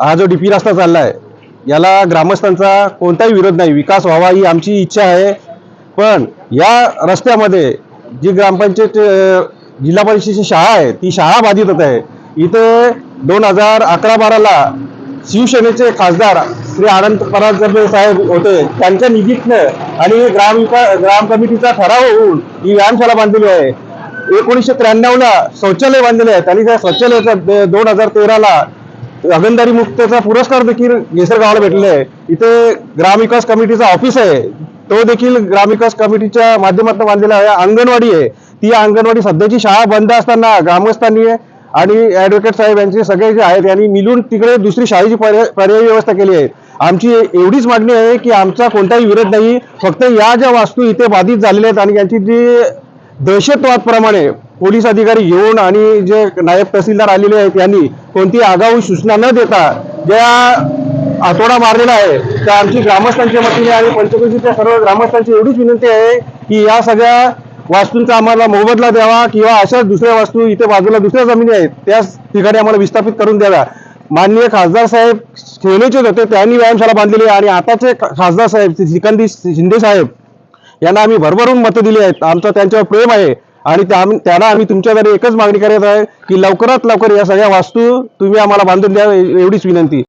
हा जो डीपी रस्ता चाललाय याला ग्रामस्थांचा कोणताही विरोध नाही. विकास व्हावा ही आमची इच्छा आहे. पण या रस्त्यामध्ये जी ग्रामपंचायत जिल्हा परिषदेची शाळा आहे ती शाळा बाधित होत आहे. इथे दोन हजार अकरा बाराला शिवसेनेचे खासदार श्री आनंद पराजर्वे साहेब होते. त्यांच्या निधीतनं आणि ग्रामविकास ग्राम कमिटीचा ठराव होऊन ही व्यायामशाळा बांधलेली आहे. एकोणीसशे त्र्याण्णवला शौचालय बांधलेले आहे. आणि त्या शौचालयाचा दोन हजार तेराला अगंदारी मुक्तचा पुरस्कार देखील घेसर गावाला भेटलेला आहे. इथे ग्रामविकास कमिटीचा ऑफिस आहे. तो देखील ग्रामविकास कमिटीच्या माध्यमातून बांधलेला आहे. अंगणवाडी आहे. ती अंगणवाडी सध्याची शाळा बंद असताना ग्रामस्थांनी आणि ऍडव्होकेट साहेब यांचे सगळे जे आहेत यांनी मिळून तिकडे दुसरी शाळेची पर्याय पर्यायी व्यवस्था केली आहे. आमची एवढीच मागणी आहे की आमचा कोणताही विरोध नाही. फक्त या ज्या वास्तू इथे बाधित झालेल्या आहेत आणि यांची जी दहशतवादप्रमाणे पोलीस अधिकारी येऊन आणि जे नायब तहसीलदार आलेले आहेत यांनी कोणती आगाऊ सूचना न देता ज्या आतोडा मारलेला आहे त्या आमची ग्रामस्थांच्या वतीने आणि पंचकृषीच्या सर्व ग्रामस्थांची एवढीच विनंती आहे की या सगळ्या वास्तूंचा आम्हाला मोबदला द्यावा किंवा अशाच दुसऱ्या वास्तू इथे बाजूला दुसऱ्या जमिनी आहेत त्याच ठिकाणी आम्हाला विस्थापित करून द्याव्या. माननीय खासदार साहेब खेळेचे होते त्यांनी व्यायामशाला बांधलेली आहे आणि आताचे खासदार साहेब श्री श्रीकांत शिंदे साहेब यांना आम्ही भरभरून मतं दिली आहेत. आमचं त्यांच्यावर प्रेम आहे. आणि त्याला आम्ही- आम्ही तुमच्याकडे एकच मागणी करत आहे की लवकरात लवकर या सगळ्या वास्तू तुम्ही आम्हाला बांधून द्या एवढीच विनंती.